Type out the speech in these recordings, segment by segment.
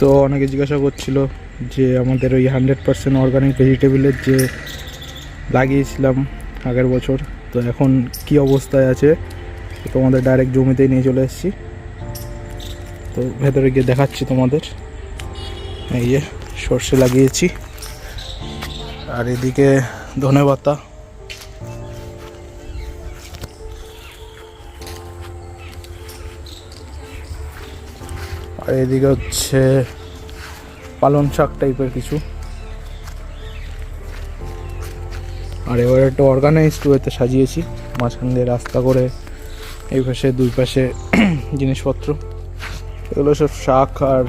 তো অনেকে জিজ্ঞাসা করছিল যে আমাদের ওই হান্ড্রেড পার্সেন্ট অর্গানিক ভেজিটেবলের যে লাগিয়েছিলাম আগের বছর, তো এখন কি অবস্থায় আছে তোমাদের ডাইরেক্ট জমিতেই নিয়ে চলে এসেছি। তো ভেতরে গিয়ে দেখাচ্ছি তোমাদের। এই যে সর্ষে লাগিয়েছি। আর এদিকে ধনে পাতা আর এদিকে হচ্ছে পালন শাক টাইপের কিছু। আর এবার একটা অর্গানাইজড ওয়েতে সাজিয়েছি, মাঝখান দিয়ে রাস্তা করে এই পাশে, দুই পাশে জিনিসপত্র। এগুলো সব শাক আর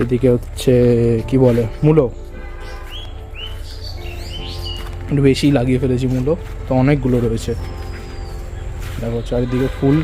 এদিকে হচ্ছে, কি বলে, মূলো। একটু বেশি লাগিয়ে ফেলেছি মূলো, তো অনেকগুলো রয়েছে। দেখো চারিদিকে ফুল।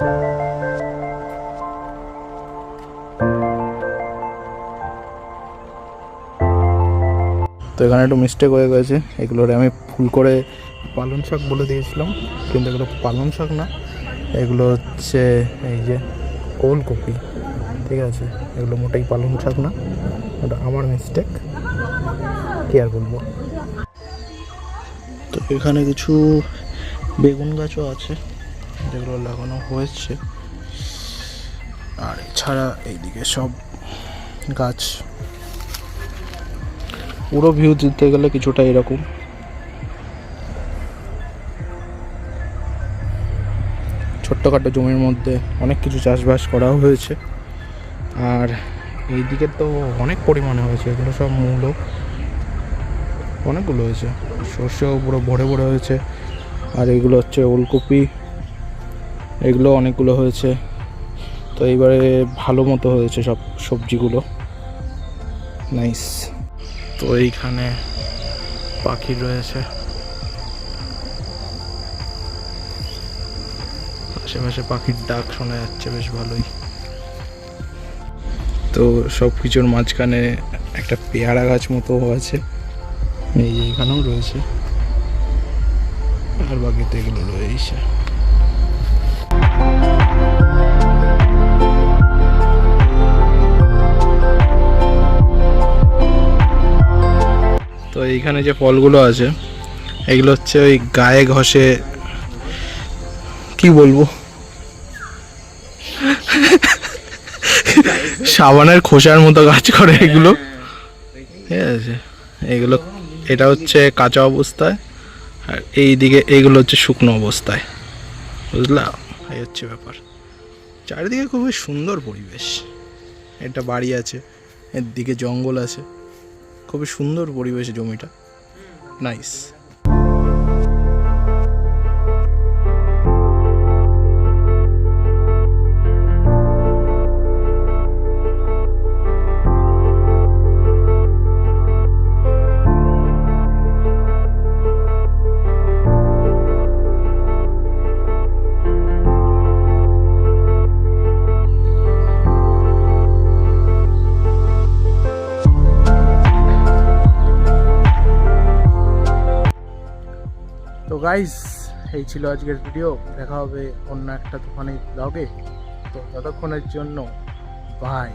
তো এখানে একটু মিস্টেক হয়ে গেছে। এগুলোর আমি ভুল করে পালং শাক বলে দিয়েছিলাম, কিন্তু এগুলো পালং শাক না। এগুলো হচ্ছে এই যে ওলকপি, ঠিক আছে? এগুলো মোটেই পালং শাক না, ওটা আমার মিস্টেক কি আর বলব? তো এখানে কিছু বেগুন গাছও আছে। যেগুলো লাগানো হয়েছে। আর এছাড়া এইদিকে সব গাছ। পুরো ভিউ দিতে গেলে কিছুটা এরকম। ছোট্টখাটো জমির মধ্যে অনেক কিছু চাষবাস করাও হয়েছে। আর এইদিকে তো অনেক পরিমাণে হয়েছে, এগুলো সব মূলো। অনেকগুলো হয়েছে। সর্ষেও পুরো ভরে ভরে হয়েছে। আর এগুলো হচ্ছে ওলকপি। এগুলো অনেকগুলো হয়েছে। তো এইবারে ভালো মতো হয়েছে সব সবজিগুলো। নাইস তো এইখানে পাখি রয়েছে। আশেপাশে পাখির ডাক শোনা যাচ্ছে, বেশ ভালোই। তো সব কিছুর মাঝখানে একটা পেয়ারা গাছ মতো আছে। এই যে এখানেও রয়েছে। আর বাকিতে এগুলো রয়েছে। এইখানে যে ফলগুলো আছে, এগুলো হচ্ছে ওই গায়ে ঘষে, কি বলব? সাবানের খোসার মতো কাজ করে এগুলো। ঠিক আছে, এগুলো, এটা হচ্ছে কাঁচা অবস্থায়, আর এই দিকে এইগুলো হচ্ছে শুকনো অবস্থায়। বুঝলা? এই হচ্ছে ব্যাপার। চারিদিকে খুবই সুন্দর পরিবেশ। একটা বাড়ি আছে, এর দিকে জঙ্গল আছে। খুবই সুন্দর পরিবেশে জমিটা। নাইস গাইস এই ছিল আজকের ভিডিও দেখা হবে অন্য একটা দোকানে ব্লগে তো ততক্ষণের জন্য বাই